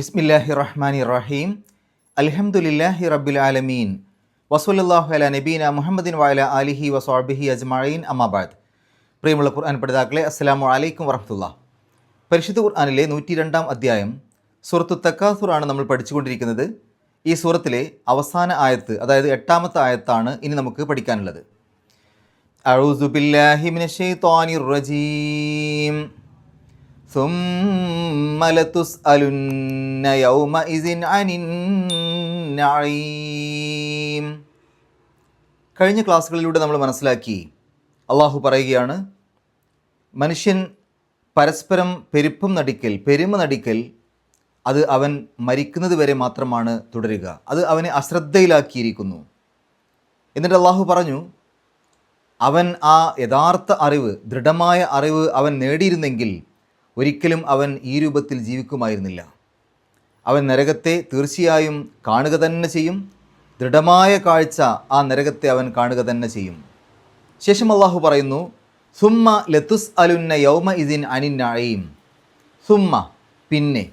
ബിസ്മില്ലാഹി റഹ്മാൻ റഹീം അലഹമുല്ലാഹി റബ്ബിൽ ആലമീൻ. വസൂലല്ലാഹു അല നബീന മുഹമ്മദിൻ വാല അലിഹി വസാബിഹി അജ്മീൻ അമ്മാബാദ് പ്രിയമുള്ള ഖുർആൻ പഠിതാക്കളെ അസ്സാം വലൈക്കും വറഹമുല്ല പരിശുദ്ധ ഖുർആാനിലെ നൂറ്റി രണ്ടാം അധ്യായം സൂറത്തു തക്കാസുറാണ് നമ്മൾ പഠിച്ചുകൊണ്ടിരിക്കുന്നത്. ഈ സൂറത്തിലെ അവസാന ആയത്ത് അതായത് എട്ടാമത്തെ ആയത്താണ് ഇനി നമുക്ക് പഠിക്കാനുള്ളത്. അഴുസുബില്ലാഹിമിൻ റജീം. ثم لتسألن يومئذ عن النعيم കഴിഞ്ഞ ക്ലാസ്സുകളിലൂടെ നമ്മൾ മനസ്സിലാക്കി അള്ളാഹു പറയുകയാണ് മനുഷ്യൻ പരസ്പരം പെരുപ്പം നടിക്കൽ പെരുമ നടിക്കൽ അത് അവൻ മരിക്കുന്നത് വരെ മാത്രമാണ് തുടരുക അത് അവനെ അശ്രദ്ധയിലാക്കിയിരിക്കുന്നു എന്നിട്ട് അള്ളാഹു പറഞ്ഞു അവൻ ആ യഥാർത്ഥ അറിവ് ദൃഢമായ അറിവ് അവൻ നേടിയിരുന്നെങ്കിൽ ഒരിക്കലും അവൻ ഈ രൂപത്തിൽ ജീവിക്കുമായിരുന്നില്ല. അവൻ നരകത്തെ തീർച്ചയായും കാണുക തന്നെ ചെയ്യും. ദൃഢമായ കാഴ്ച ആ നരകത്തെ അവൻ കാണുക തന്നെ ചെയ്യും. ശേഷം അള്ളാഹു പറയുന്നു സുമ്മ ലത്തുസ് അലുന്ന യൗമ ഇതിൻ അനിന്നഴയും സുമ്മ പിന്നെ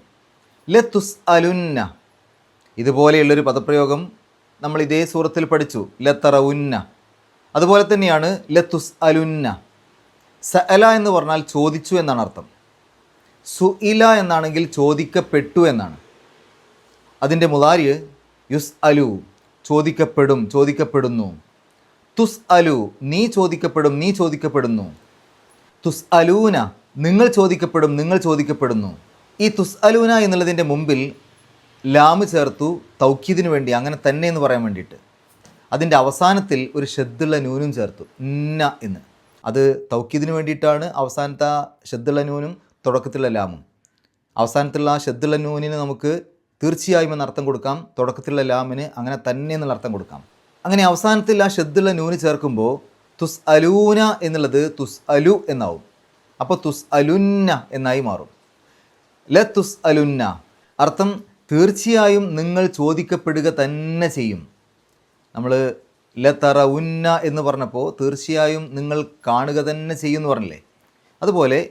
ലത്തുസ് അലുന്ന ഇതുപോലെയുള്ളൊരു പദപ്രയോഗം നമ്മൾ ഇതേ സൂറത്തിൽ പഠിച്ചു ലത്തറ ഉന്ന അതുപോലെ തന്നെയാണ് ലത്തുസ് അലുന്ന സഅല എന്ന് പറഞ്ഞാൽ ചോദിച്ചു എന്നാണ് അർത്ഥം. സുഇല എന്നാണെങ്കിൽ ചോദിക്കപ്പെട്ടു എന്നാണ്. അതിന്റെ മുതാരി യുസ് അലു ചോദിക്കപ്പെടും ചോദിക്കപ്പെടുന്നു. തുസ് അലു നീ ചോദിക്കപ്പെടും നീ ചോദിക്കപ്പെടുന്നു. തുസ് അലൂന നിങ്ങൾ ചോദിക്കപ്പെടും നിങ്ങൾ ചോദിക്കപ്പെടുന്നു. ഈ തുസ് അലൂന എന്നുള്ളതിന്റെ മുമ്പിൽ ലാമ് ചേർത്തു തൗക്കീദിന് വേണ്ടി അങ്ങനെ തന്നെ എന്ന് പറയാൻ വേണ്ടിയിട്ട്. അതിന്റെ അവസാനത്തിൽ ഒരു ഷെദ്ദുള്ള നൂനും ചേർത്തു. ന എന്ന്. അത് തൗക്കീദിന് വേണ്ടിയിട്ടാണ് അവസാനത്തെ ഷെദ്ദുള്ള നൂനും. തുടക്കത്തിലുള്ള ലാമും. അവസാനത്തിലുള്ള ആ ഷെദ്ദുള്ള നൂനിന് നമുക്ക് തീർച്ചയായും എന്ന അർത്ഥം കൊടുക്കാം. തുടക്കത്തിലുള്ള ലാമിന് അങ്ങനെ തന്നെ എന്നുള്ള അർത്ഥം കൊടുക്കാം. അങ്ങനെ അവസാനത്തിൽ ആ ഷെദ്ദുള്ള നൂന് ചേർക്കുമ്പോൾ തുസ് അലൂന എന്നുള്ളത് തുസ് അലു എന്നാവും. അപ്പോൾ തുസ് അലുന്ന എന്നായി മാറും. ല തുസ് അലുന്ന അർത്ഥം തീർച്ചയായും നിങ്ങൾ ചോദിക്കപ്പെടുക തന്നെ ചെയ്യും. നമ്മൾ ല തറ ഉന്ന എന്ന് പറഞ്ഞപ്പോൾ തീർച്ചയായും നിങ്ങൾ കാണുക തന്നെ ചെയ്യും എന്ന് പറഞ്ഞില്ലേ? അതുപോലെ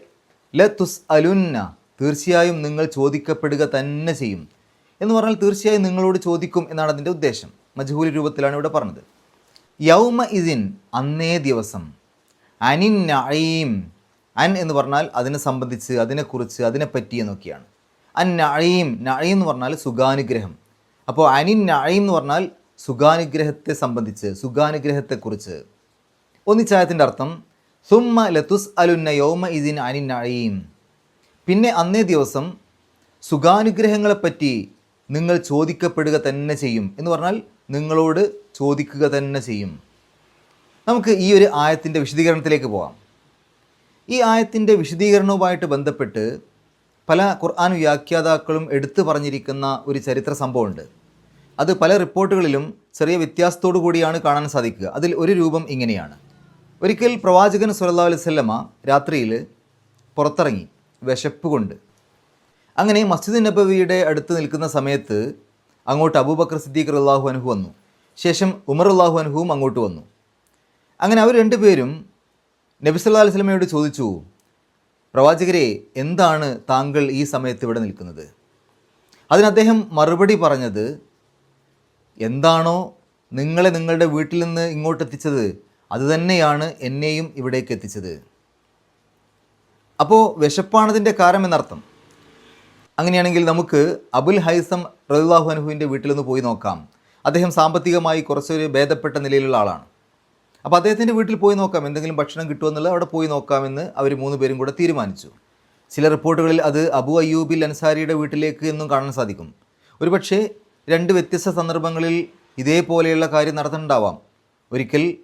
ല തുസ് അലുന്ന തീർച്ചയായും നിങ്ങൾ ചോദിക്കപ്പെടുക തന്നെ ചെയ്യും. എന്ന് പറഞ്ഞാൽ തീർച്ചയായും നിങ്ങളോട് ചോദിക്കും എന്നാണ് അതിന്റെ ഉദ്ദേശം. മജ്ഹൂലി രൂപത്തിലാണ് ഇവിടെ പറഞ്ഞത്. യൗമ ഇസിൻ അന്നേ ദിവസം. അനിൻ നഴീം അൻ എന്ന് പറഞ്ഞാൽ അതിനെ സംബന്ധിച്ച് അതിനെക്കുറിച്ച് അതിനെപ്പറ്റി എന്നൊക്കെയാണ്. അൻ നഴീം നഴീം എന്ന് പറഞ്ഞാൽ സുഖാനുഗ്രഹം. അപ്പോൾ അനിൻ നഴീം എന്ന് പറഞ്ഞാൽ സുഖാനുഗ്രഹത്തെ സംബന്ധിച്ച് സുഖാനുഗ്രഹത്തെക്കുറിച്ച്. ഒന്നിച്ചായത്തിന്റെ അർത്ഥം സുമ്മ ലത്തുസ് അലുന്ന യോമ ഇതിൻ അനിൻ നഈം. പിന്നെ അന്നേ ദിവസം സുഖാനുഗ്രഹങ്ങളെപ്പറ്റി നിങ്ങൾ ചോദിക്കപ്പെടുക തന്നെ ചെയ്യും. എന്ന് പറഞ്ഞാൽ നിങ്ങളോട് ചോദിക്കുക തന്നെ ചെയ്യും. നമുക്ക് ഈ ഒരു ആയത്തിന്റെ വിശദീകരണത്തിലേക്ക് പോകാം ഈ ആയത്തിന്റെ വിശദീകരണവുമായിട്ട് ബന്ധപ്പെട്ട് പല ഖുർആൻ വ്യാഖ്യാതാക്കളും എടുത്തു പറഞ്ഞിരിക്കുന്ന ഒരു ചരിത്ര സംഭവമുണ്ട്. അത് പല റിപ്പോർട്ടുകളിലും ചെറിയ വ്യത്യാസത്തോടു കൂടിയാണ് കാണാൻ സാധിക്കുക. അതിൽ ഒരു രൂപം ഇങ്ങനെയാണ്. ഒരിക്കൽ പ്രവാചകൻ സുല്ലാ അലുസല്ലമ്മ രാത്രിയിൽ പുറത്തിറങ്ങി വിശപ്പ് കൊണ്ട്. അങ്ങനെ മസ്ജിദ് നബവിയുടെ അടുത്ത് നിൽക്കുന്ന സമയത്ത് അങ്ങോട്ട് അബൂബക്കർ സിദ്ദീഖ് അള്ളാഹു അനുഹു വന്നു. ശേഷം ഉമർ അള്ളാഹു അനുഹുവും അങ്ങോട്ട് വന്നു. അങ്ങനെ അവർ രണ്ടുപേരും നബി സല്ലാ അലൈഹി സ്വലമയോട് ചോദിച്ചു പ്രവാചകരെ എന്താണ് താങ്കൾ ഈ സമയത്ത് ഇവിടെ നിൽക്കുന്നത്? അതിന് അദ്ദേഹം മറുപടി പറഞ്ഞത് എന്താണോ നിങ്ങളെ നിങ്ങളുടെ വീട്ടിൽ നിന്ന് ഇങ്ങോട്ട് എത്തിച്ചത് അതുതന്നെയാണ് എന്നെയും ഇവിടേക്ക് എത്തിച്ചത്. അപ്പോൾ വിശപ്പാണതിന്റെ കാരണം എന്നർത്ഥം. അങ്ങനെയാണെങ്കിൽ നമുക്ക് അബുൽ ഹൈസം റഹുല്ലാഹു അനുഹുവിന്റെ വീട്ടിലൊന്ന് പോയി നോക്കാം. അദ്ദേഹം സാമ്പത്തികമായി കുറച്ചൊരു ഭേദപ്പെട്ട നിലയിലുള്ള ആളാണ്. അപ്പോൾ അദ്ദേഹത്തിന്റെ വീട്ടിൽ പോയി നോക്കാം. എന്തെങ്കിലും ഭക്ഷണം കിട്ടുമെന്നുള്ളത് അവിടെ പോയി നോക്കാമെന്ന് അവർ മൂന്ന് പേരും കൂടെ തീരുമാനിച്ചു. ചില റിപ്പോർട്ടുകളിൽ അത് അബു അയ്യൂബിൽ അൻസാരിയുടെ വീട്ടിലേക്ക് എന്നും കാണാൻ സാധിക്കും. ഒരുപക്ഷേ രണ്ട് വ്യത്യസ്ത സന്ദർഭങ്ങളിൽ ഇതേപോലെയുള്ള കാര്യം നടത്തുന്നുണ്ടാവാം ഒരിക്കൽ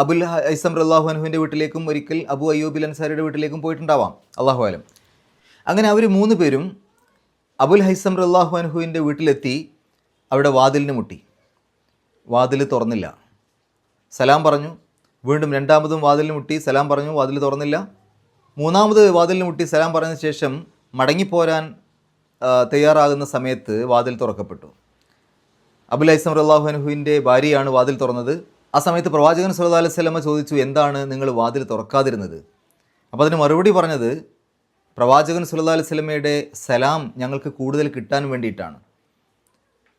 അബുൽ ഐസം അനുഹുവിന്റെ വീട്ടിലേക്കും ഒരിക്കൽ അബു അയ്യൂബിൽ അൻസാരിയുടെ വീട്ടിലേക്കും പോയിട്ടുണ്ടാവാം. അള്ളാഹു ആലം അങ്ങനെ അവർ മൂന്ന് പേരും അബുൽ ഹൈസം റല്ലാഹു അനഹുവിന്റെ വീട്ടിലെത്തി അവിടെ വാതിലിന് മുട്ടി. വാതിൽ തുറന്നില്ല. സലാം പറഞ്ഞു. വീണ്ടും രണ്ടാമതും വാതിലിന് മുട്ടി സലാം പറഞ്ഞു. വാതിൽ തുറന്നില്ല. മൂന്നാമത് വാതിലിന് മുട്ടി സലാം പറഞ്ഞ ശേഷം മടങ്ങിപ്പോരാൻ തയ്യാറാകുന്ന സമയത്ത് വാതിൽ തുറക്കപ്പെട്ടു. അബുൽ ഹൈസം റല്ലാഹു അനഹുവിന്റെ ഭാര്യയാണ് വാതിൽ തുറന്നത്. ആ സമയത്ത് പ്രവാചകൻ സല്ലല്ലാഹു അലൈഹി വസല്ലമ ചോദിച്ചു എന്താണ് നിങ്ങൾ വാതിൽ തുറക്കാതിരുന്നത്? അപ്പോൾ അതിന് മറുപടി പറഞ്ഞത് പ്രവാചകൻ സുല്ലാ അലൈഹി സ്വലമയുടെ സലാം ഞങ്ങൾക്ക് കൂടുതൽ കിട്ടാൻ വേണ്ടിയിട്ടാണ്.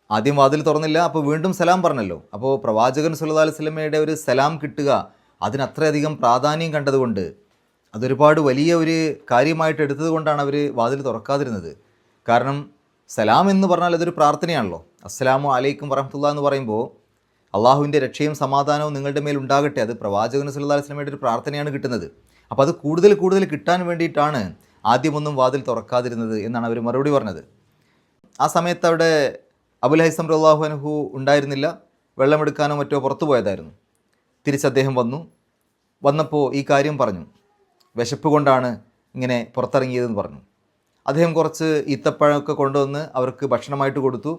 ആദ്യം വാതിൽ തുറന്നില്ല അപ്പോൾ വീണ്ടും സലാം പറഞ്ഞല്ലോ. അപ്പോൾ പ്രവാചകൻ സുല്ലാ അലൈഹി സ്വലമയുടെ ഒരു സലാം കിട്ടുക അതിനത്രയധികം പ്രാധാന്യം കണ്ടതുകൊണ്ട് അതൊരുപാട് വലിയ ഒരു കാര്യമായിട്ട് എടുത്തത് കൊണ്ടാണ് അവർ വാതിൽ തുറക്കാതിരുന്നത്. കാരണം സലാം എന്ന് പറഞ്ഞാൽ അതൊരു പ്രാർത്ഥനയാണല്ലോ. അസ്സലാമു അലൈക്കും വറഹമത്തുള്ള എന്ന് പറയുമ്പോൾ അള്ളാഹുവിന്റെ രക്ഷയും സമാധാനവും നിങ്ങളുടെ മേൽ ഉണ്ടാകട്ടെ. അത് പ്രവാചകൻ സുല്ലാ അലൈഹി സ്വലമയുടെ ഒരു പ്രാർത്ഥനയാണ് കിട്ടുന്നത്. അപ്പോൾ അത് കൂടുതൽ കൂടുതൽ കിട്ടാൻ വേണ്ടിയിട്ടാണ് ആദ്യമൊന്നും വാതിൽ തുറക്കാതിരുന്നത് എന്നാണ് അവർ മറുപടി പറഞ്ഞത്. ആ സമയത്ത് അവിടെ അബുൽ ഹൈസം റല്ലാഹു അനുഹു ഉണ്ടായിരുന്നില്ല. വെള്ളമെടുക്കാനോ മറ്റോ പുറത്തു പോയതായിരുന്നു. തിരിച്ച് അദ്ദേഹം വന്നു. വന്നപ്പോൾ ഈ കാര്യം പറഞ്ഞു. വിശപ്പ് കൊണ്ടാണ് ഇങ്ങനെ പുറത്തിറങ്ങിയതെന്ന് പറഞ്ഞു. അദ്ദേഹം കുറച്ച് ഈത്തപ്പഴമൊക്കെ കൊണ്ടുവന്ന് അവർക്ക് ഭക്ഷണമായിട്ട് കൊടുത്തു.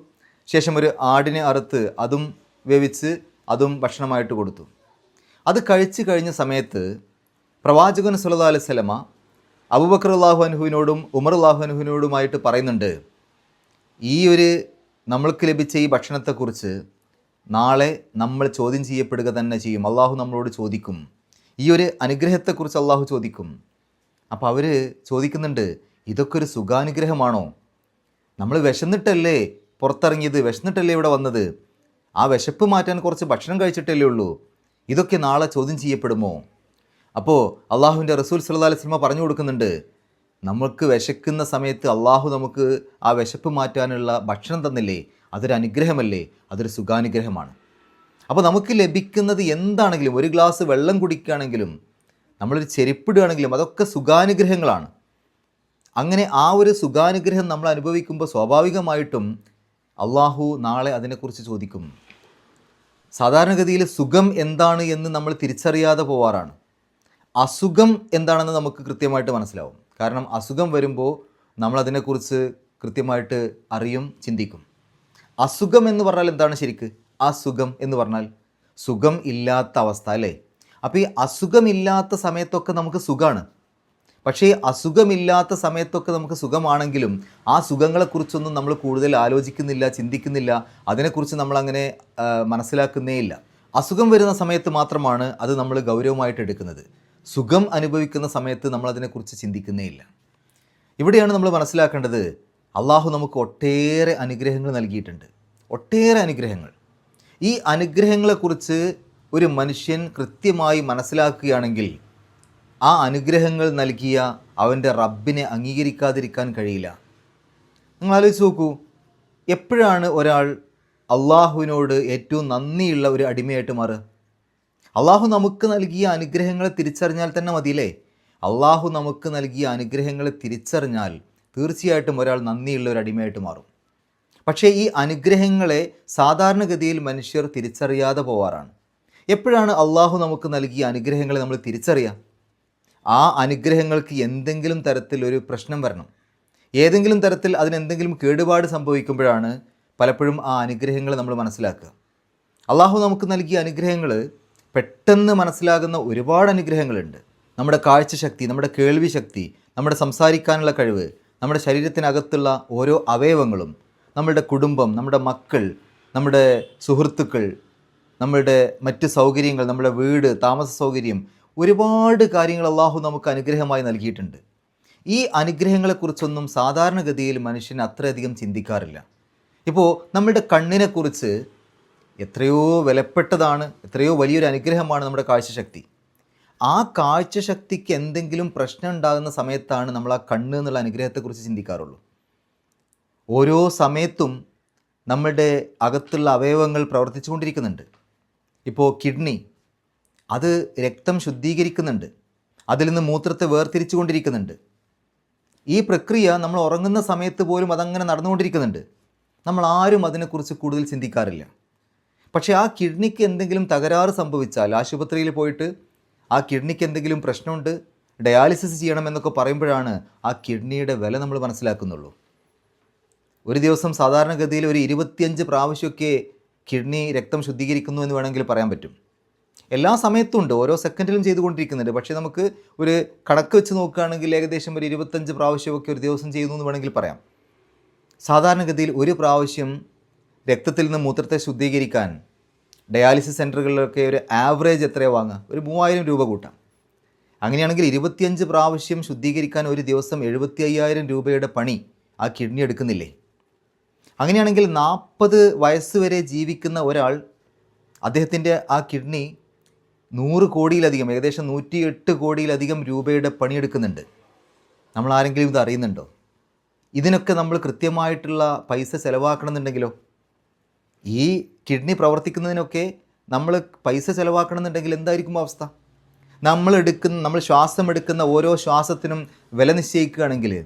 ശേഷം ഒരു ആടിനെ അറുത്ത് അതും വേവിച്ച് അതും ഭക്ഷണമായിട്ട് കൊടുത്തു. അത് കഴിച്ചു കഴിഞ്ഞ സമയത്ത് പ്രവാചകൻ സുല്ലാ അലൈഹി സ്വലമ അബുബക്കർ അള്ളാഹു അനുഹുവിനോടും ഉമർ അള്ളാഹു അനുഹുവിനോടുമായിട്ട് പറയുന്നുണ്ട് ഈ ഒരു നമ്മൾക്ക് ലഭിച്ച ഈ ഭക്ഷണത്തെക്കുറിച്ച് നാളെ നമ്മൾ ചോദ്യം ചെയ്യപ്പെടുക തന്നെ ചെയ്യും. അള്ളാഹു നമ്മളോട് ചോദിക്കും. ഈ ഒരു അനുഗ്രഹത്തെക്കുറിച്ച് അള്ളാഹു ചോദിക്കും. അപ്പോൾ അവർ ചോദിക്കുന്നുണ്ട് ഇതൊക്കെ ഒരു സുഖാനുഗ്രഹമാണോ? നമ്മൾ വിശന്നിട്ടല്ലേ പുറത്തിറങ്ങിയത്? വിശന്നിട്ടല്ലേ ഇവിടെ വന്നത്? ആ വിശപ്പ് മാറ്റാൻ കുറച്ച് ഭക്ഷണം കഴിച്ചിട്ടല്ലേ ഉള്ളൂ. ഇതൊക്കെ നാളെ ചോദ്യം ചെയ്യപ്പെടുമോ? അപ്പോൾ അള്ളാഹുവിന്റെ റസൂൽ സല്ലാ അലൈഹി സ്വലമ പറഞ്ഞു കൊടുക്കുന്നുണ്ട് നമുക്ക് വിശക്കുന്ന സമയത്ത് അള്ളാഹു നമുക്ക് ആ വിശപ്പ് മാറ്റാനുള്ള ഭക്ഷണം തന്നില്ലേ? അതൊരു അനുഗ്രഹമല്ലേ? അതൊരു സുഖാനുഗ്രഹമാണ്. അപ്പോൾ നമുക്ക് ലഭിക്കുന്നത് എന്താണെങ്കിലും ഒരു ഗ്ലാസ് വെള്ളം കുടിക്കുകയാണെങ്കിലും നമ്മളൊരു ചെരുപ്പിടുകയാണെങ്കിലും അതൊക്കെ സുഖാനുഗ്രഹങ്ങളാണ്. അങ്ങനെ ആ ഒരു സുഖാനുഗ്രഹം നമ്മൾ അനുഭവിക്കുമ്പോൾ സ്വാഭാവികമായിട്ടും അള്ളാഹു നാളെ അതിനെക്കുറിച്ച് ചോദിക്കും. സാധാരണഗതിയിൽ സുഖം എന്താണ് എന്ന് നമ്മൾ തിരിച്ചറിയാതെ പോവാറാണ്. അസുഖം എന്താണെന്ന് നമുക്ക് കൃത്യമായിട്ട് മനസ്സിലാവും. കാരണം അസുഖം വരുമ്പോൾ നമ്മളതിനെക്കുറിച്ച് കൃത്യമായിട്ട് അറിയും ചിന്തിക്കും. അസുഖം എന്ന് പറഞ്ഞാൽ എന്താണ് ശരിക്ക്? അസുഖം എന്ന് പറഞ്ഞാൽ സുഖം ഇല്ലാത്ത അവസ്ഥ അല്ലേ? അപ്പോൾ ഈ അസുഖമില്ലാത്ത സമയത്തൊക്കെ നമുക്ക് സുഖമാണ് പക്ഷേ അസുഖമില്ലാത്ത സമയത്തൊക്കെ നമുക്ക് സുഖമാണെങ്കിലും ആ സുഖങ്ങളെക്കുറിച്ചൊന്നും നമ്മൾ കൂടുതൽ ആലോചിക്കുന്നില്ല ചിന്തിക്കുന്നില്ല. അതിനെക്കുറിച്ച് നമ്മളങ്ങനെ മനസ്സിലാക്കുന്നേ ഇല്ല. അസുഖം വരുന്ന സമയത്ത് മാത്രമാണ് അത് നമ്മൾ ഗൗരവമായിട്ട് എടുക്കുന്നത്. സുഖം അനുഭവിക്കുന്ന സമയത്ത് നമ്മളതിനെക്കുറിച്ച് ചിന്തിക്കുന്നേ ഇല്ല. ഇവിടെയാണ് നമ്മൾ മനസ്സിലാക്കേണ്ടത് അള്ളാഹു നമുക്ക് ഒട്ടേറെ അനുഗ്രഹങ്ങൾ നൽകിയിട്ടുണ്ട്. ഒട്ടേറെ അനുഗ്രഹങ്ങൾ. ഈ അനുഗ്രഹങ്ങളെക്കുറിച്ച് ഒരു മനുഷ്യൻ കൃത്യമായി മനസ്സിലാക്കുകയാണെങ്കിൽ ആ അനുഗ്രഹങ്ങൾ നൽകിയ അവന്റെ റബ്ബിനെ അംഗീകരിക്കാതിരിക്കാൻ കഴിയില്ല. നിങ്ങൾ ആലോചിച്ച് നോക്കൂ എപ്പോഴാണ് ഒരാൾ അള്ളാഹുവിനോട് ഏറ്റവും നന്ദിയുള്ള ഒരു അടിമയായിട്ട് മാറുക? അള്ളാഹു നമുക്ക് നൽകിയ അനുഗ്രഹങ്ങളെ തിരിച്ചറിഞ്ഞാൽ തന്നെ മതിയല്ലേ? അള്ളാഹു നമുക്ക് നൽകിയ അനുഗ്രഹങ്ങളെ തിരിച്ചറിഞ്ഞാൽ തീർച്ചയായിട്ടും ഒരാൾ നന്ദിയുള്ള ഒരു അടിമയായിട്ട് മാറും. പക്ഷേ ഈ അനുഗ്രഹങ്ങളെ സാധാരണഗതിയിൽ മനുഷ്യർ തിരിച്ചറിയാതെ പോവാറാണ്. എപ്പോഴാണ് അള്ളാഹു നമുക്ക് നൽകിയ അനുഗ്രഹങ്ങളെ നമ്മൾ തിരിച്ചറിയാം ആ അനുഗ്രഹങ്ങൾക്ക് എന്തെങ്കിലും തരത്തിൽ ഒരു പ്രശ്നം വരണം. ഏതെങ്കിലും തരത്തിൽ അതിനെന്തെങ്കിലും കേടുപാട് സംഭവിക്കുമ്പോഴാണ് പലപ്പോഴും ആ അനുഗ്രഹങ്ങൾ നമ്മൾ മനസ്സിലാക്കുക. അള്ളാഹു നമുക്ക് നൽകിയ അനുഗ്രഹങ്ങൾ പെട്ടെന്ന് മനസ്സിലാകുന്ന ഒരുപാട് അനുഗ്രഹങ്ങളുണ്ട്. നമ്മുടെ കാഴ്ചശക്തി നമ്മുടെ കേൾവി ശക്തി നമ്മുടെ സംസാരിക്കാനുള്ള കഴിവ് നമ്മുടെ ശരീരത്തിനകത്തുള്ള ഓരോ അവയവങ്ങളും നമ്മുടെ കുടുംബം നമ്മുടെ മക്കൾ നമ്മുടെ സുഹൃത്തുക്കൾ നമ്മളുടെ മറ്റ് സൗകര്യങ്ങൾ നമ്മുടെ വീട് താമസ സൗകര്യം ഒരുപാട് കാര്യങ്ങൾ അള്ളാഹു നമുക്ക് അനുഗ്രഹമായി നൽകിയിട്ടുണ്ട്. ഈ അനുഗ്രഹങ്ങളെക്കുറിച്ചൊന്നും സാധാരണഗതിയിൽ മനുഷ്യൻ അത്രയധികം ചിന്തിക്കാറില്ല. ഇപ്പോൾ നമ്മുടെ കണ്ണിനെക്കുറിച്ച് എത്രയോ വിലപ്പെട്ടതാണ് എത്രയോ വലിയൊരു അനുഗ്രഹമാണ് നമ്മുടെ കാഴ്ചശക്തി. ആ കാഴ്ചശക്തിക്ക് എന്തെങ്കിലും പ്രശ്നം ഉണ്ടാകുന്ന സമയത്താണ് നമ്മൾ ആ കണ്ണ് എന്നുള്ള അനുഗ്രഹത്തെക്കുറിച്ച് ചിന്തിക്കാറുള്ളൂ. ഓരോ സമയത്തും നമ്മളുടെ അകത്തുള്ള അവയവങ്ങൾ പ്രവർത്തിച്ചുകൊണ്ടിരിക്കുന്നുണ്ട്. ഇപ്പോൾ കിഡ്നി അത് രക്തം ശുദ്ധീകരിക്കുന്നുണ്ട്. അതിൽ നിന്ന് മൂത്രത്തെ വേർതിരിച്ചു കൊണ്ടിരിക്കുന്നുണ്ട് ഈ പ്രക്രിയ നമ്മൾ ഉറങ്ങുന്ന സമയത്ത് പോലും അതങ്ങനെ നടന്നുകൊണ്ടിരിക്കുന്നുണ്ട്. നമ്മൾ ആരും അതിനെക്കുറിച്ച് കൂടുതൽ ചിന്തിക്കാറില്ല. പക്ഷേ ആ കിഡ്നിക്ക് എന്തെങ്കിലും തകരാറ് സംഭവിച്ചാൽ ആശുപത്രിയിൽ പോയിട്ട് ആ കിഡ്നിക്ക് എന്തെങ്കിലും പ്രശ്നമുണ്ട് ഡയാലിസിസ് ചെയ്യണം എന്നൊക്കെ പറയുമ്പോഴാണ് ആ കിഡ്നിയുടെ വില നമ്മൾ മനസ്സിലാക്കുന്നുള്ളൂ. ഒരു ദിവസം സാധാരണഗതിയിൽ ഒരു ഇരുപത്തിയഞ്ച് പ്രാവശ്യമൊക്കെ കിഡ്നി രക്തം ശുദ്ധീകരിക്കുന്നു എന്ന് വേണമെങ്കിൽ പറയാൻ പറ്റും. എല്ലാ സമയത്തും ഉണ്ട്. ഓരോ സെക്കൻഡിലും ചെയ്തുകൊണ്ടിരിക്കുന്നുണ്ട്. പക്ഷേ നമുക്ക് ഒരു കണക്ക് വെച്ച് നോക്കുകയാണെങ്കിൽ ഏകദേശം ഒരു ഇരുപത്തഞ്ച് പ്രാവശ്യമൊക്കെ ഒരു ദിവസം ചെയ്യുന്നു എന്ന് വേണമെങ്കിൽ പറയാം. സാധാരണഗതിയിൽ ഒരു പ്രാവശ്യം രക്തത്തിൽ നിന്ന് മൂത്രത്തെ ശുദ്ധീകരിക്കാൻ ഡയാലിസിസ് സെന്ററുകളിലൊക്കെ ഒരു ആവറേജ് എത്രയാണ് വാങ്ങുക? ഒരു മൂവായിരം രൂപ കൂട്ടാം. അങ്ങനെയാണെങ്കിൽ ഇരുപത്തിയഞ്ച് പ്രാവശ്യം ശുദ്ധീകരിക്കാൻ ഒരു ദിവസം എഴുപത്തി അയ്യായിരം രൂപയുടെ പണി ആ കിഡ്നി എടുക്കുന്നില്ലേ? അങ്ങനെയാണെങ്കിൽ നാൽപ്പത് വയസ്സ് വരെ ജീവിക്കുന്ന ഒരാൾ അദ്ദേഹത്തിന്റെ ആ കിഡ്നി നൂറ് കോടിയിലധികം ഏകദേശം നൂറ്റി എട്ട് കോടിയിലധികം രൂപയുടെ പണിയെടുക്കുന്നുണ്ട്. നമ്മൾ ആരെങ്കിലും ഇത് അറിയുന്നുണ്ടോ? ഇതിനൊക്കെ നമ്മൾ കൃത്യമായിട്ടുള്ള പൈസ ചിലവാക്കണമെന്നുണ്ടെങ്കിലോ? ഈ കിഡ്നി പ്രവർത്തിക്കുന്നതിനൊക്കെ നമ്മൾ പൈസ ചിലവാക്കണമെന്നുണ്ടെങ്കിൽ എന്തായിരിക്കും അവസ്ഥ? നമ്മൾ എടുക്കുന്ന നമ്മൾ ശ്വാസം എടുക്കുന്ന ഓരോ ശ്വാസത്തിനും വില നിശ്ചയിക്കുകയാണെങ്കിൽ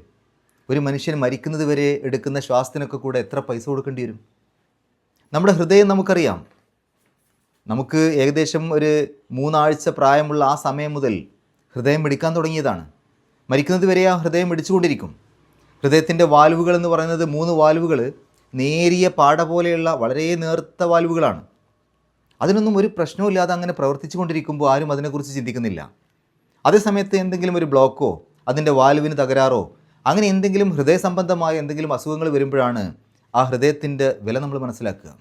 ഒരു മനുഷ്യൻ മരിക്കുന്നത് വരെ എടുക്കുന്ന ശ്വാസത്തിനൊക്കെ കൂടെ എത്ര പൈസ കൊടുക്കേണ്ടി വരും? നമ്മുടെ ഹൃദയം നമുക്കറിയാം. നമുക്ക് ഏകദേശം ഒരു മൂന്നാഴ്ച പ്രായമുള്ള ആ സമയം മുതൽ ഹൃദയം പിടിക്കാൻ തുടങ്ങിയതാണ്. മരിക്കുന്നത് വരെ ആ ഹൃദയം പിടിച്ചുകൊണ്ടിരിക്കും. ഹൃദയത്തിന്റെ വാൽവുകൾ എന്ന് പറയുന്നത് മൂന്ന് വാൽവുകൾ നേരിയ പാട പോലെയുള്ള വളരെ നേർത്ത വാൽവുകളാണ്. അതിനൊന്നും ഒരു പ്രശ്നവുമില്ലാതെ അങ്ങനെ പ്രവർത്തിച്ചു കൊണ്ടിരിക്കുമ്പോൾ ആരും അതിനെക്കുറിച്ച് ചിന്തിക്കുന്നില്ല. അതേസമയത്ത് എന്തെങ്കിലും ഒരു ബ്ലോക്കോ അതിന്റെ വാൽവിന് തകരാറോ അങ്ങനെ എന്തെങ്കിലും ഹൃദയ സംബന്ധമായ എന്തെങ്കിലും അസുഖങ്ങൾ വരുമ്പോഴാണ് ആ ഹൃദയത്തിന്റെ വില നമ്മൾ മനസ്സിലാക്കുക.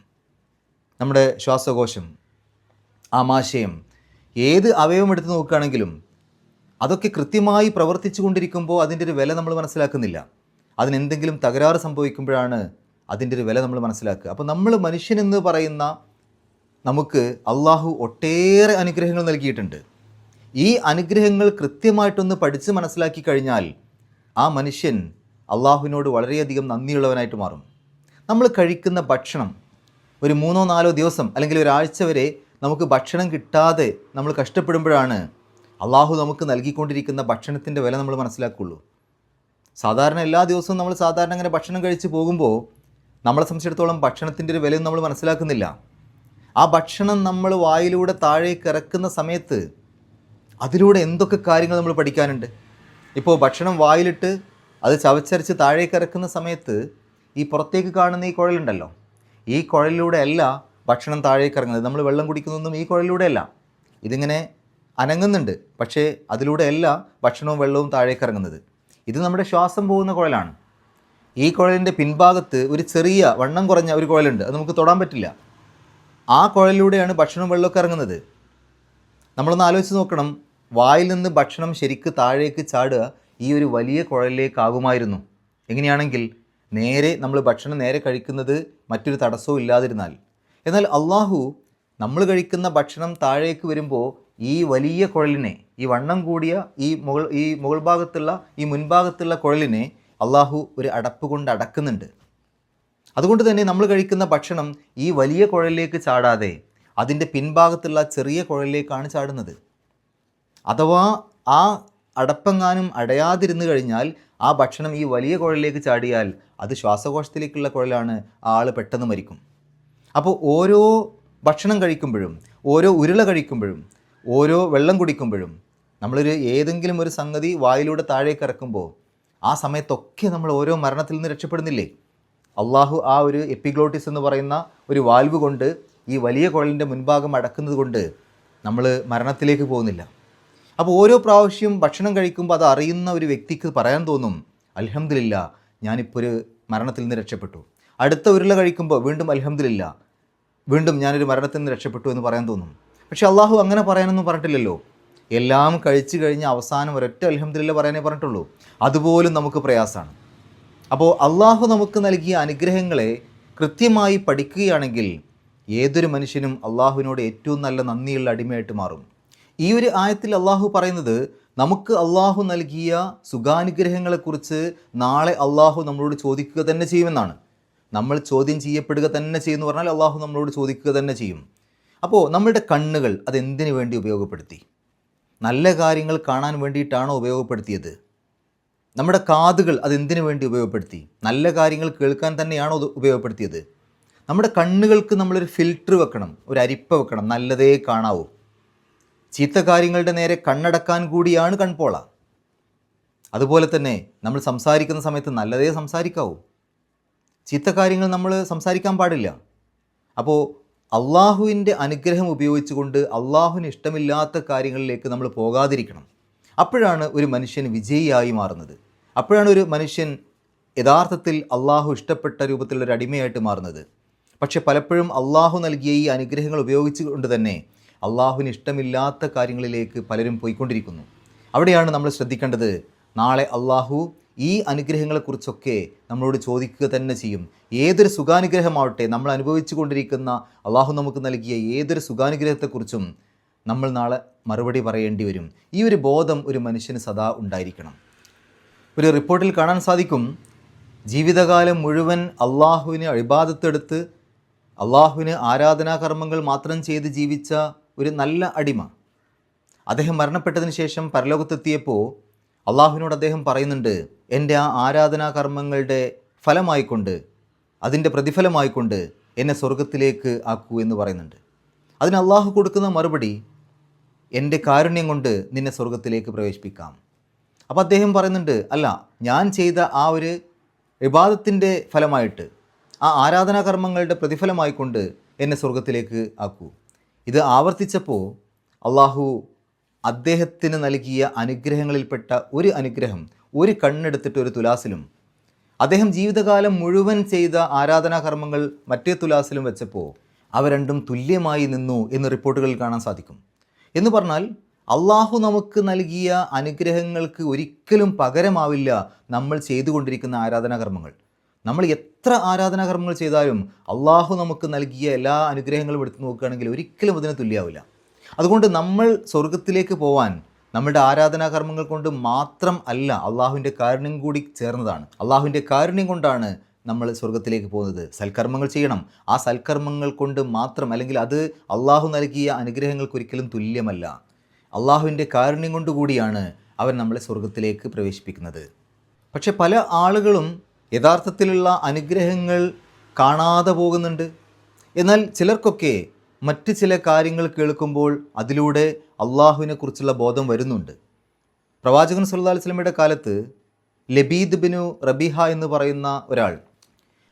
നമ്മുടെ ശ്വാസകോശം ആമാശയം. ഏത് അവയവം എടുത്ത് നോക്കുകയാണെങ്കിലും അതൊക്കെ കൃത്യമായി പ്രവർത്തിച്ചു കൊണ്ടിരിക്കുമ്പോൾ അതിന്റെ ഒരു വില നമ്മൾ മനസ്സിലാക്കുന്നില്ല. അതിനെന്തെങ്കിലും തകരാറ് സംഭവിക്കുമ്പോഴാണ് അതിന്റെ ഒരു വില നമ്മൾ മനസ്സിലാക്കുക. അപ്പോൾ നമ്മൾ മനുഷ്യനെന്ന് പറയുന്ന നമുക്ക് അള്ളാഹു ഒട്ടേറെ അനുഗ്രഹങ്ങൾ നൽകിയിട്ടുണ്ട്. ഈ അനുഗ്രഹങ്ങൾ കൃത്യമായിട്ടൊന്ന് പഠിച്ച് മനസ്സിലാക്കി കഴിഞ്ഞാൽ ആ മനുഷ്യൻ അള്ളാഹുവിനോട് വളരെയധികം നന്ദിയുള്ളവനായിട്ട് മാറും. നമ്മൾ കഴിക്കുന്ന ഭക്ഷണം ഒരു മൂന്നോ നാലോ ദിവസം അല്ലെങ്കിൽ ഒരാഴ്ച വരെ നമുക്ക് ഭക്ഷണം കിട്ടാതെ നമ്മൾ കഷ്ടപ്പെടുമ്പോഴാണ് അള്ളാഹു നമുക്ക് നൽകിക്കൊണ്ടിരിക്കുന്ന ഭക്ഷണത്തിന്റെ വില നമ്മൾ മനസ്സിലാക്കുള്ളൂ സാധാരണ എല്ലാ ദിവസവും നമ്മൾ സാധാരണ അങ്ങനെ ഭക്ഷണം കഴിച്ച് പോകുമ്പോൾ നമ്മളെ സംബന്ധിച്ചിടത്തോളം ഭക്ഷണത്തിന്റെ ഒരു വിലയും നമ്മൾ മനസ്സിലാക്കുന്നില്ല. ആ ഭക്ഷണം നമ്മൾ വായിലൂടെ താഴേക്ക് ഇറക്കുന്ന സമയത്ത് അതിലൂടെ എന്തൊക്കെ കാര്യങ്ങൾ നമ്മൾ പഠിക്കാനുണ്ട്? ഇപ്പോൾ ഭക്ഷണം വായിലിട്ട് അത് ചവച്ചരച്ച് താഴേക്ക് ഇറക്കുന്ന സമയത്ത് ഈ പുറത്തേക്ക് കാണുന്ന ഈ കുഴലുണ്ടല്ലോ. ഈ കുഴലിലൂടെ അല്ല ഭക്ഷണം താഴേക്ക് ഇറങ്ങുന്നത്. നമ്മൾ വെള്ളം കുടിക്കുന്നതൊന്നും ഈ കുഴലിലൂടെയല്ല. ഇതിങ്ങനെ അനങ്ങുന്നുണ്ട്. പക്ഷേ അതിലൂടെയല്ല ഭക്ഷണവും വെള്ളവും താഴേക്ക് ഇറങ്ങുന്നത്. ഇത് നമ്മുടെ ശ്വാസം പോകുന്ന കുഴലാണ്. ഈ കുഴലിന്റെ പിൻഭാഗത്ത് ഒരു ചെറിയ വണ്ണം കുറഞ്ഞ ഒരു കുഴലുണ്ട്. അത് നമുക്ക് തൊടാൻ പറ്റില്ല. ആ കുഴലിലൂടെയാണ് ഭക്ഷണവും വെള്ളമൊക്കെ ഇറങ്ങുന്നത്. നമ്മളൊന്ന് ആലോചിച്ച് നോക്കണം. വായിൽ നിന്ന് ഭക്ഷണം ശരിക്ക് താഴേക്ക് ചാടുക ഈ ഒരു വലിയ കുഴലിലേക്കാകുമായിരുന്നു. എങ്ങനെയാണെങ്കിൽ നേരെ നമ്മൾ ഭക്ഷണം നേരെ കഴിക്കുന്നത് മറ്റൊരു തടസ്സവും ഇല്ലാതിരുന്നാൽ. എന്നാൽ അള്ളാഹു നമ്മൾ കഴിക്കുന്ന ഭക്ഷണം താഴേക്ക് വരുമ്പോൾ ഈ വലിയ കുഴലിനെ ഈ വണ്ണം കൂടിയ ഈ മുകൾ ഈ മുകൾ ഭാഗത്തുള്ള ഈ മുൻഭാഗത്തുള്ള കുഴലിനെ അള്ളാഹു ഒരു അടപ്പ് കൊണ്ട് അടക്കുന്നുണ്ട്. അതുകൊണ്ട് തന്നെ നമ്മൾ കഴിക്കുന്ന ഭക്ഷണം ഈ വലിയ കുഴലിലേക്ക് ചാടാതെ അതിന്റെ പിൻഭാഗത്തുള്ള ചെറിയ കുഴലിലേക്കാണ് ചാടുന്നത്. അഥവാ ആ അടപ്പെങ്ങാനും അടയാതിരുന്നു കഴിഞ്ഞാൽ ആ ഭക്ഷണം ഈ വലിയ കുഴലിലേക്ക് ചാടിയാൽ അത് ശ്വാസകോശത്തിലേക്കുള്ള കുഴലാണ് ആ ആൾ പെട്ടെന്ന് മരിക്കും. അപ്പോൾ ഓരോ ഭക്ഷണം കഴിക്കുമ്പോഴും ഓരോ ഉരുള കഴിക്കുമ്പോഴും ഓരോ വെള്ളം കുടിക്കുമ്പോഴും നമ്മളൊരു ഏതെങ്കിലും ഒരു സംഗതി വായിലൂടെ താഴേക്ക് ഇറക്കുമ്പോൾ ആ സമയത്തൊക്കെ നമ്മൾ ഓരോ മരണത്തിൽ നിന്ന് രക്ഷപ്പെടുന്നില്ലേ? അള്ളാഹു ആ ഒരു എപ്പിഗ്ലോട്ടിസ് എന്ന് പറയുന്ന ഒരു വാൽവ് കൊണ്ട് ഈ വലിയ കുഴലിന്റെ മുൻഭാഗം അടക്കുന്നത് കൊണ്ട് നമ്മൾ മരണത്തിലേക്ക് പോകുന്നില്ല. അപ്പോൾ ഓരോ പ്രാവശ്യം ഭക്ഷണം കഴിക്കുമ്പോൾ അത് അറിയുന്ന ഒരു വ്യക്തിക്ക് പറയാൻ തോന്നും അലഹമില്ല ഞാനിപ്പോൾ ഒരു മരണത്തിൽ നിന്ന് രക്ഷപ്പെട്ടു. അടുത്ത ഉരുള കഴിക്കുമ്പോൾ വീണ്ടും അലഹമ്മദില്ല വീണ്ടും ഞാനൊരു മരണത്തിൽ നിന്ന് രക്ഷപ്പെട്ടു എന്ന് പറയാൻ തോന്നും. പക്ഷെ അള്ളാഹു അങ്ങനെ പറയാനൊന്നും പറഞ്ഞിട്ടില്ലല്ലോ. എല്ലാം കഴിച്ചു കഴിഞ്ഞ് അവസാനം ഒരൊറ്റ അലഹമ്മദില്ല പറയാനേ പറഞ്ഞിട്ടുള്ളൂ. അതുപോലും നമുക്ക് പ്രയാസമാണ്. അപ്പോൾ അള്ളാഹു നമുക്ക് നൽകിയ അനുഗ്രഹങ്ങളെ കൃത്യമായി പഠിക്കുകയാണെങ്കിൽ ഏതൊരു മനുഷ്യനും അള്ളാഹുവിനോട് ഏറ്റവും നല്ല നന്ദിയുള്ള അടിമയായിട്ട് മാറും. ഈ ഒരു ആയത്തിൽ അള്ളാഹു പറയുന്നത് നമുക്ക് അള്ളാഹു നൽകിയ സുഖാനുഗ്രഹങ്ങളെക്കുറിച്ച് നാളെ അള്ളാഹു നമ്മളോട് ചോദിക്കുക തന്നെ ചെയ്യുമെന്നാണ്. നമ്മൾ ചോദ്യം ചെയ്യപ്പെടുക തന്നെ ചെയ്യുമെന്ന് പറഞ്ഞാൽ അള്ളാഹു നമ്മളോട് ചോദിക്കുക തന്നെ ചെയ്യും. അപ്പോൾ നമ്മളുടെ കണ്ണുകൾ അതെന്തിനു വേണ്ടി ഉപയോഗപ്പെടുത്തി? നല്ല കാര്യങ്ങൾ കാണാൻ വേണ്ടിയിട്ടാണോ ഉപയോഗപ്പെടുത്തിയത്? നമ്മുടെ കാതുകൾ അതെന്തിനു വേണ്ടി ഉപയോഗപ്പെടുത്തി? നല്ല കാര്യങ്ങൾ കേൾക്കാൻ തന്നെയാണോ ഉപയോഗപ്പെടുത്തിയത്? നമ്മുടെ കണ്ണുകൾക്ക് നമ്മളൊരു ഫിൽറ്റർ വെക്കണം ഒരു അരിപ്പ വെക്കണം നല്ലതേ കാണാവൂ. ചീത്ത കാര്യങ്ങളുടെ നേരെ കണ്ണടക്കാൻ കൂടിയാണ് കൺപോള. അതുപോലെ തന്നെ നമ്മൾ സംസാരിക്കുന്ന സമയത്ത് നല്ലതേ സംസാരിക്കാവൂ. ചീത്ത കാര്യങ്ങൾ നമ്മൾ സംസാരിക്കാൻ പാടില്ല. അപ്പോൾ അള്ളാഹുവിന്റെ അനുഗ്രഹം ഉപയോഗിച്ചുകൊണ്ട് അള്ളാഹുവിന് ഇഷ്ടമില്ലാത്ത കാര്യങ്ങളിലേക്ക് നമ്മൾ പോകാതിരിക്കണം. അപ്പോഴാണ് ഒരു മനുഷ്യൻ വിജയിയായി മാറുന്നത്. അപ്പോഴാണ് ഒരു മനുഷ്യൻ യഥാർത്ഥത്തിൽ അള്ളാഹു ഇഷ്ടപ്പെട്ട രൂപത്തിലുള്ള ഒരു അടിമയായിട്ട് മാറുന്നത്. പക്ഷേ പലപ്പോഴും അള്ളാഹു നൽകിയ ഈ അനുഗ്രഹങ്ങൾ ഉപയോഗിച്ചുകൊണ്ട് തന്നെ അള്ളാഹുവിന് ഇഷ്ടമില്ലാത്ത കാര്യങ്ങളിലേക്ക് പലരും പോയിക്കൊണ്ടിരിക്കുന്നു. അവിടെയാണ് നമ്മൾ ശ്രദ്ധിക്കേണ്ടത് നാളെ അള്ളാഹു ഈ അനുഗ്രഹങ്ങളെക്കുറിച്ചൊക്കെ നമ്മളോട് ചോദിക്കുക തന്നെ ചെയ്യും. ഏതൊരു സുഖാനുഗ്രഹമാവട്ടെ നമ്മൾ അനുഭവിച്ചു കൊണ്ടിരിക്കുന്ന അള്ളാഹു നമുക്ക് നൽകിയ ഏതൊരു സുഖാനുഗ്രഹത്തെക്കുറിച്ചും നമ്മൾ നാളെ മറുപടി പറയേണ്ടി വരും. ഈ ഒരു ബോധം ഒരു മനുഷ്യന് സദാ ഉണ്ടായിരിക്കണം. ഒരു റിപ്പോർട്ടിൽ കാണാൻ സാധിക്കും ജീവിതകാലം മുഴുവൻ അള്ളാഹുവിന് അഴിബാദത്തെടുത്ത് അള്ളാഹുവിന് ആരാധനാകർമ്മങ്ങൾ മാത്രം ചെയ്ത് ജീവിച്ച ഒരു നല്ല അടിമ. അദ്ദേഹം മരണപ്പെട്ടതിന് ശേഷം പരലോകത്തെത്തിയപ്പോൾ അള്ളാഹുവിനോട് അദ്ദേഹം പറയുന്നുണ്ട് എന്റെ ആ ആരാധനാ കർമ്മങ്ങളുടെ ഫലമായിക്കൊണ്ട് അതിന്റെ പ്രതിഫലമായിക്കൊണ്ട് എന്നെ സ്വർഗത്തിലേക്ക് ആക്കൂ എന്ന് പറയുന്നുണ്ട്. അതിന് അള്ളാഹു കൊടുക്കുന്ന മറുപടി എന്റെ കാരുണ്യം കൊണ്ട് നിന്നെ സ്വർഗത്തിലേക്ക് പ്രവേശിപ്പിക്കാം. അപ്പോൾ അദ്ദേഹം പറയുന്നുണ്ട് അല്ല ഞാൻ ചെയ്ത ആ ഒരു വിവാദത്തിന്റെ ഫലമായിട്ട് ആ ആരാധനാ കർമ്മങ്ങളുടെ പ്രതിഫലമായിക്കൊണ്ട് എന്നെ സ്വർഗത്തിലേക്ക് ആക്കൂ. ഇത് ആവർത്തിച്ചപ്പോൾ അള്ളാഹു അദ്ദേഹത്തിന് നൽകിയ അനുഗ്രഹങ്ങളിൽപ്പെട്ട ഒരു അനുഗ്രഹം ഒരു കണ്ണെടുത്തിട്ട് ഒരു തുലാസിലും. അദ്ദേഹം ജീവിതകാലം മുഴുവൻ ചെയ്ത ആരാധനാകർമ്മങ്ങൾ മറ്റേ തുലാസിലും വെച്ചപ്പോൾ അവ രണ്ടും തുല്യമായി നിന്നു എന്ന് റിപ്പോർട്ടുകളിൽ കാണാൻ സാധിക്കും. എന്ന് പറഞ്ഞാൽ അള്ളാഹു നമുക്ക് നൽകിയ അനുഗ്രഹങ്ങൾക്ക് ഒരിക്കലും പകരമാവില്ല നമ്മൾ ചെയ്തുകൊണ്ടിരിക്കുന്ന ആരാധനാകർമ്മങ്ങൾ. നമ്മൾ എത്ര ആരാധനാകർമ്മങ്ങൾ ചെയ്താലും അള്ളാഹു നമുക്ക് നൽകിയ എല്ലാ അനുഗ്രഹങ്ങളും എടുത്തു നോക്കുകയാണെങ്കിൽ ഒരിക്കലും അതിന് തുല്യമാവില്ല അതുകൊണ്ട് നമ്മൾ സ്വർഗത്തിലേക്ക് പോവാൻ നമ്മുടെ ആരാധനാകർമ്മങ്ങൾ കൊണ്ട് മാത്രം അല്ല അള്ളാഹുവിന്റെ കാരുണ്യം കൂടി ചേർന്നതാണ്. അള്ളാഹുവിന്റെ കാരുണ്യം കൊണ്ടാണ് നമ്മൾ സ്വർഗത്തിലേക്ക് പോകുന്നത്. സൽക്കർമ്മങ്ങൾ ചെയ്യണം. ആ സൽക്കർമ്മങ്ങൾ കൊണ്ട് മാത്രം അല്ലെങ്കിൽ അത് അള്ളാഹു നൽകിയ അനുഗ്രഹങ്ങൾക്ക് ഒരിക്കലും തുല്യമല്ല. അള്ളാഹുവിന്റെ കാരുണ്യം കൊണ്ടുകൂടിയാണ് അവൻ നമ്മളെ സ്വർഗത്തിലേക്ക് പ്രവേശിപ്പിക്കുന്നത്. പക്ഷെ പല ആളുകളും യഥാർത്ഥത്തിലുള്ള അനുഗ്രഹങ്ങൾ കാണാതെ പോകുന്നുണ്ട്. എന്നാൽ ചിലർക്കൊക്കെ മറ്റ് ചില കാര്യങ്ങൾ കേൾക്കുമ്പോൾ അതിലൂടെ അള്ളാഹുവിനെ കുറിച്ചുള്ള ബോധം വരുന്നുണ്ട്. പ്രവാചകൻ സുല്ലാ അലൈഹി വസല്ലമയുടെ കാലത്ത് ലബീദ് ബിനു റബീഹ എന്ന് പറയുന്ന ഒരാൾ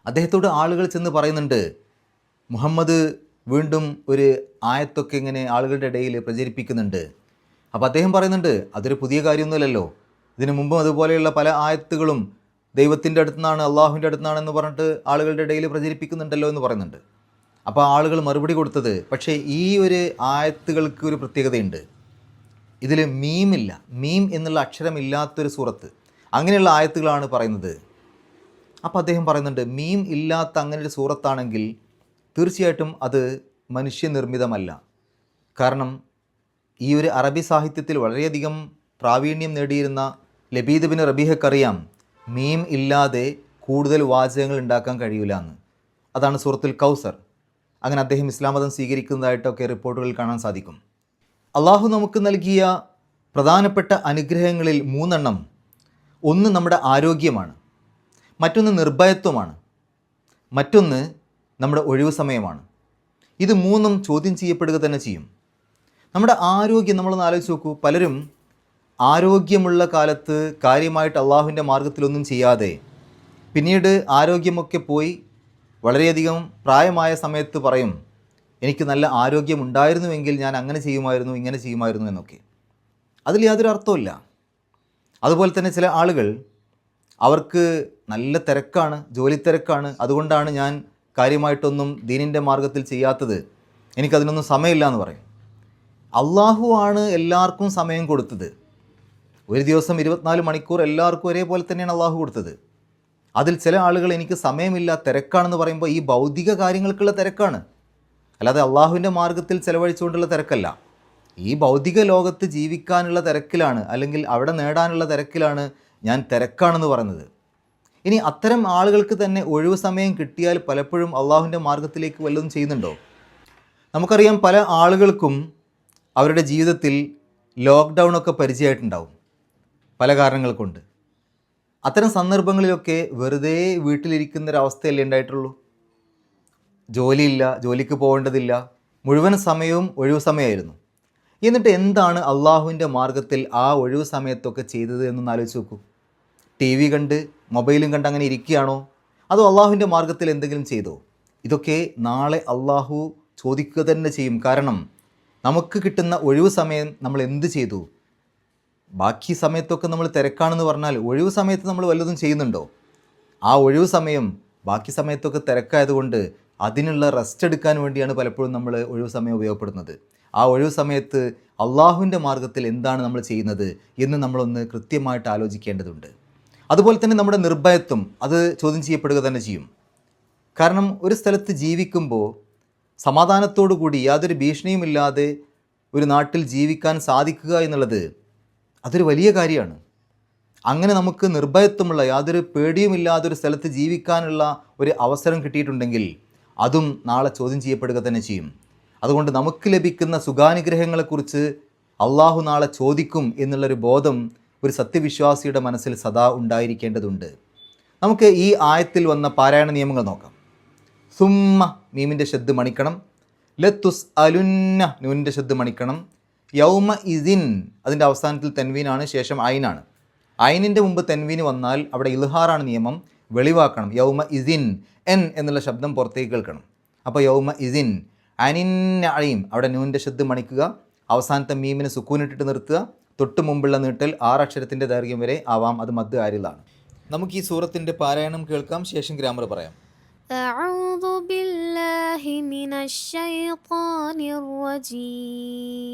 അദ്ദേഹത്തോട് ആളുകൾ ചെന്ന് പറയുന്നുണ്ട് മുഹമ്മദ് വീണ്ടും ഒരു ആയത്തൊക്കെ ഇങ്ങനെ ആളുകളുടെ ഇടയിൽ പ്രചരിപ്പിക്കുന്നുണ്ട്. അപ്പോൾ അദ്ദേഹം പറയുന്നുണ്ട് അതൊരു പുതിയ കാര്യമൊന്നുമല്ലല്ലോ. ഇതിനു മുമ്പും അതുപോലെയുള്ള പല ആയത്തുകളും ദൈവത്തിന്റെ അടുത്തു നിന്നാണ് അള്ളാഹുവിന്റെ അടുത്തു നിന്നാണെന്ന് പറഞ്ഞിട്ട് ആളുകളുടെ ഇടയിൽ പ്രചരിപ്പിക്കുന്നുണ്ടല്ലോ എന്ന് പറയുന്നുണ്ട്. അപ്പോൾ ആളുകൾ മറുപടി കൊടുത്തത് പക്ഷേ ഈ ഒരു ആയത്തുകൾക്ക് ഒരു പ്രത്യേകതയുണ്ട്. ഇതിൽ മീമില്ല മീം എന്നുള്ള അക്ഷരമില്ലാത്തൊരു സൂറത്ത്. അങ്ങനെയുള്ള ആയത്തുകളാണ് പറയുന്നത്. അപ്പോൾ അദ്ദേഹം പറയുന്നുണ്ട് മീം ഇല്ലാത്ത അങ്ങനെ ഒരു സൂറത്താണെങ്കിൽ തീർച്ചയായിട്ടും അത് മനുഷ്യനിർമ്മിതമല്ല. കാരണം ഈ ഒരു അറബി സാഹിത്യത്തിൽ വളരെയധികം പ്രാവീണ്യം നേടിയിരുന്ന ലബീദ് ബിൻ റബീഹക്കറിയാം മീം ഇല്ലാതെ കൂടുതൽ വാചകങ്ങൾ ഉണ്ടാക്കാൻ കഴിയില്ല എന്ന്. അതാണ് സൂറത്തുൽ കൗസർ. അങ്ങനെ അദ്ദേഹം ഇസ്ലാം മതം സ്വീകരിക്കുന്നതായിട്ടൊക്കെ റിപ്പോർട്ടുകൾ കാണാൻ സാധിക്കും. അള്ളാഹു നമുക്ക് നൽകിയ പ്രധാനപ്പെട്ട അനുഗ്രഹങ്ങളിൽ മൂന്നെണ്ണം. ഒന്ന് നമ്മുടെ ആരോഗ്യമാണ്. മറ്റൊന്ന് നിർഭയത്വമാണ്. മറ്റൊന്ന് നമ്മുടെ ഒഴിവു സമയമാണ്. ഇത് മൂന്നും ചോദ്യം ചെയ്യപ്പെടുക തന്നെ ചെയ്യും. നമ്മുടെ ആരോഗ്യം നമ്മളൊന്ന് ആലോചിച്ച് നോക്കൂ. പലരും ആരോഗ്യമുള്ള കാലത്ത് കാര്യമായിട്ട് അള്ളാഹുവിന്റെ മാർഗത്തിലൊന്നും ചെയ്യാതെ പിന്നീട് ആരോഗ്യമൊക്കെ പോയി വളരെയധികം പ്രായമായ സമയത്ത് പറയും എനിക്ക് നല്ല ആരോഗ്യം ഉണ്ടായിരുന്നുവെങ്കിൽ ഞാൻ അങ്ങനെ ചെയ്യുമായിരുന്നു ഇങ്ങനെ ചെയ്യുമായിരുന്നു എന്നൊക്കെ. അതിൽ യാതൊരു അർത്ഥമില്ല അതുപോലെ തന്നെ ചില ആളുകൾ അവർക്ക് നല്ല തിരക്കാണ് ജോലി തിരക്കാണ് അതുകൊണ്ടാണ് ഞാൻ കാര്യമായിട്ടൊന്നും ദീനിന്റെ മാർഗത്തിൽ ചെയ്യാത്തത്. എനിക്കതിനൊന്നും സമയമില്ല എന്ന് പറയും. അള്ളാഹു ആണ് എല്ലാവർക്കും സമയം കൊടുത്തത്. ഒരു ദിവസം ഇരുപത്തിനാല് മണിക്കൂർ എല്ലാവർക്കും ഒരേപോലെ തന്നെയാണ് അള്ളാഹു കൊടുത്തത്. അതിൽ ചില ആളുകൾ എനിക്ക് സമയമില്ല തിരക്കാണെന്ന് പറയുമ്പോൾ ഈ ഭൗതിക കാര്യങ്ങൾക്കുള്ള തിരക്കാണ്. അല്ലാതെ അള്ളാഹുവിന്റെ മാർഗത്തിൽ ചിലവഴിച്ചുകൊണ്ടുള്ള തിരക്കല്ല. ഈ ഭൗതിക ലോകത്ത് ജീവിക്കാനുള്ള തിരക്കിലാണ് അല്ലെങ്കിൽ അവിടെ നേടാനുള്ള തിരക്കിലാണ് ഞാൻ തിരക്കാണെന്ന് പറയുന്നത്. ഇനി അത്തരം ആളുകൾക്ക് തന്നെ ഒഴിവ് സമയം കിട്ടിയാൽ പലപ്പോഴും അള്ളാഹുവിന്റെ മാർഗത്തിലേക്ക് വല്ലതും ചെയ്യുന്നുണ്ടോ? നമുക്കറിയാം പല ആളുകൾക്കും അവരുടെ ജീവിതത്തിൽ ലോക്ക്ഡൗൺ ഒക്കെ പരിചയമായിട്ടുണ്ടാവും പല കാരണങ്ങൾ കൊണ്ട്. അത്തരം സന്ദർഭങ്ങളിലൊക്കെ വെറുതെ വീട്ടിലിരിക്കുന്ന ഒരു അവസ്ഥയല്ലേ ഉണ്ടായിട്ടുള്ളൂ? ജോലിയില്ല ജോലിക്ക് പോകേണ്ടതില്ല മുഴുവൻ സമയവും ഒഴിവു സമയമായിരുന്നു. എന്നിട്ട് എന്താണ് അള്ളാഹുവിന്റെ മാർഗത്തിൽ ആ ഒഴിവു സമയത്തൊക്കെ ചെയ്തത് എന്നൊന്ന് ആലോചിച്ച് നോക്കൂ. ടി വി കണ്ട് മൊബൈലും കണ്ട് അങ്ങനെ ഇരിക്കുകയാണോ? അതോ അള്ളാഹുവിന്റെ മാർഗത്തിൽ എന്തെങ്കിലും ചെയ്തോ? ഇതൊക്കെ നാളെ അള്ളാഹു ചോദിക്കുക തന്നെ ചെയ്യും. കാരണം നമുക്ക് കിട്ടുന്ന ഒഴിവു സമയം നമ്മൾ എന്ത് ചെയ്തു? ബാക്കി സമയത്തൊക്കെ നമ്മൾ തിരക്കാണെന്ന് പറഞ്ഞാൽ ഒഴിവ് സമയത്ത് നമ്മൾ വല്ലതും ചെയ്യുന്നുണ്ടോ? ആ ഒഴിവ് സമയം ബാക്കി സമയത്തൊക്കെ തിരക്കായതുകൊണ്ട് അതിനുള്ള റെസ്റ്റ് എടുക്കാൻ വേണ്ടിയാണ് പലപ്പോഴും നമ്മൾ ഒഴിവ് സമയം ഉപയോഗപ്പെടുന്നത് ആ ഒഴിവ് സമയത്ത് അള്ളാഹുവിന്റെ മാർഗത്തിൽ എന്താണ് നമ്മൾ ചെയ്യുന്നത് എന്ന് നമ്മളൊന്ന് കൃത്യമായിട്ട് ആലോചിക്കേണ്ടതുണ്ട്. അതുപോലെ തന്നെ നമ്മുടെ നിർഭയത്വം അത് ചോദ്യം ചെയ്യപ്പെടുക തന്നെ ചെയ്യും. കാരണം ഒരു സ്ഥലത്ത് ജീവിക്കുമ്പോൾ സമാധാനത്തോടു കൂടി യാതൊരു ഭീഷണിയുമില്ലാതെ ഒരു നാട്ടിൽ ജീവിക്കാൻ സാധിക്കുക എന്നുള്ളത് അതൊരു വലിയ കാര്യമാണ്. അങ്ങനെ നമുക്ക് നിർഭയത്വമുള്ള യാതൊരു പേടിയുമില്ലാതെ ഒരു സ്ഥലത്ത് ജീവിക്കാനുള്ള ഒരു അവസരം കിട്ടിയിട്ടുണ്ടെങ്കിൽ അതും നാളെ ചോദ്യം ചെയ്യപ്പെടുക തന്നെ ചെയ്യും. അതുകൊണ്ട് നമുക്ക് ലഭിക്കുന്ന സുഖാനുഗ്രഹങ്ങളെക്കുറിച്ച് അള്ളാഹു നാളെ ചോദിക്കും എന്നുള്ളൊരു ബോധം ഒരു സത്യവിശ്വാസിയുടെ മനസ്സിൽ സദാ ഉണ്ടായിരിക്കേണ്ടതുണ്ട്. നമുക്ക് ഈ ആയത്തിൽ വന്ന പാരായണ നിയമങ്ങൾ നോക്കാം. സുമ്മ മീമിന്റെ ശബ്ദ് മണിക്കണം. ലത്തുസ് അലുന്ന നൂനിന്റെ ശബ്ദ് മണിക്കണം. യൗമ ഇസിൻ അതിൻ്റെ അവസാനത്തിൽ തെൻവീനാണ് ശേഷം ഐനാണ് ഐനിൻ്റെ മുമ്പ് തെൻവീന് വന്നാൽ അവിടെ ഇൽഹാറാണ് നിയമം വെളിവാക്കണം യൗമ ഇസിൻ എൻ എന്നുള്ള ശബ്ദം പുറത്തേക്ക് കേൾക്കണം അപ്പോൾ യൗമ ഇസിൻ അനിൻ അഴീം അവിടെ നൂനിൻ്റെ ശബ്ദ് മണിക്കുക അവസാനത്തെ മീമിന് സുക്കൂനിട്ടിട്ട് നിർത്തുക തൊട്ട് മുമ്പുള്ള നീട്ടൽ ആറക്ഷരത്തിൻ്റെ ദൈർഘ്യം വരെ ആവാം അത് മധ്യ ആരിലാണ് നമുക്ക് ഈ സൂറത്തിൻ്റെ പാരായണം കേൾക്കാം ശേഷം ഗ്രാമർ പറയാം أعوذ بالله من الشيطان الرجيم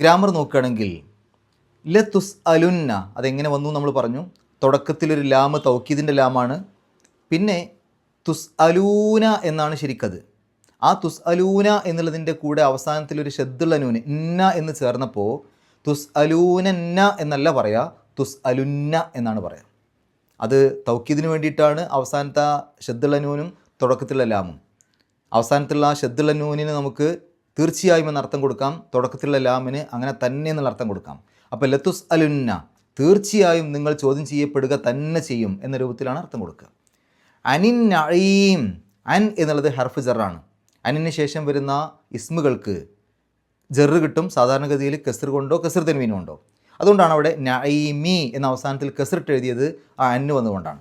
ഗ്രാമർ നോക്കുകയാണെങ്കിൽ ലത്തുസ് അലുന്ന അതെങ്ങനെ വന്നു നമ്മൾ പറഞ്ഞു. തുടക്കത്തിലൊരു ലാമ് തൗക്കീദിന്റെ ലാമാണ്. പിന്നെ തുസ് അലൂന എന്നാണ് ശരിക്കത്. ആ തുസ് അലൂന എന്നുള്ളതിന്റെ കൂടെ അവസാനത്തിലൊരു ഷെദ്ദുള്ള നൂന് ഇന്ന എന്ന് ചേർന്നപ്പോൾ തുസ് അലൂനന്ന എന്നല്ല പറയുക തുസ് അലുന്ന എന്നാണ് പറയുക അത് തൗക്കീദിന് വേണ്ടിയിട്ടാണ് അവസാനത്തെ ഷെദ്ദുള്ള നൂനും തുടക്കത്തിലുള്ള ലാമും. അവസാനത്തുള്ള ഷെദ്ദുള്ള നൂനിന് നമുക്ക് തീർച്ചയായും എന്ന അർത്ഥം കൊടുക്കാം. തുടക്കത്തിലുള്ള ലാമിന് അങ്ങനെ തന്നെ എന്നുള്ള അർത്ഥം കൊടുക്കാം. അപ്പോൾ ലത്തുസ് അലുന്ന തീർച്ചയായും നിങ്ങൾ ചോദ്യം ചെയ്യപ്പെടുക തന്നെ ചെയ്യും എന്ന രൂപത്തിലാണ് അർത്ഥം കൊടുക്കുക. അനിൻ അഴീം അൻ എന്നുള്ളത് ഹർഫ് ജറാണ്. അനിന് ശേഷം വരുന്ന ഇസ്മുകൾക്ക് ജെറ് കിട്ടും. സാധാരണഗതിയിൽ കെസർ കൊണ്ടോ കെസർ തെൻവീനും കൊണ്ടോ. അതുകൊണ്ടാണ് അവിടെ നൈമി എന്ന അവസാനത്തിൽ കെസറിട്ട് എഴുതിയത് ആ അന്ന് വന്നുകൊണ്ടാണ്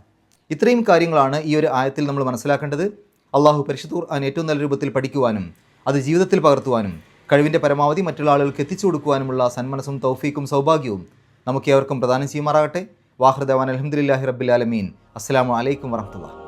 ഇത്രയും കാര്യങ്ങളാണ് ഈ ഒരു ആയത്തിൽ നമ്മൾ മനസ്സിലാക്കേണ്ടത്. അള്ളാഹു പരിശുദ്ധൂർ ഖുർആൻ ഏറ്റവും നല്ല രൂപത്തിൽ പഠിക്കുവാനും അത് ജീവിതത്തിൽ പകർത്തുവാനും കഴിവിന്റെ പരമാവധി മറ്റുള്ള ആളുകൾക്ക് എത്തിച്ചു കൊടുക്കുവാനുമുള്ള സന്മനസ്സും തൗഫീക്കും സൗഭാഗ്യവും നമുക്ക് ഏവർക്കും പ്രദാനം ചെയ്യുമാറാകട്ടെ. വാഹൃദവാൻ അലഹമുല്ലാഹി റബ്ബിൽ ആലമീൻ. അസ്സാം വലൈക്കും വറഹമുല്ല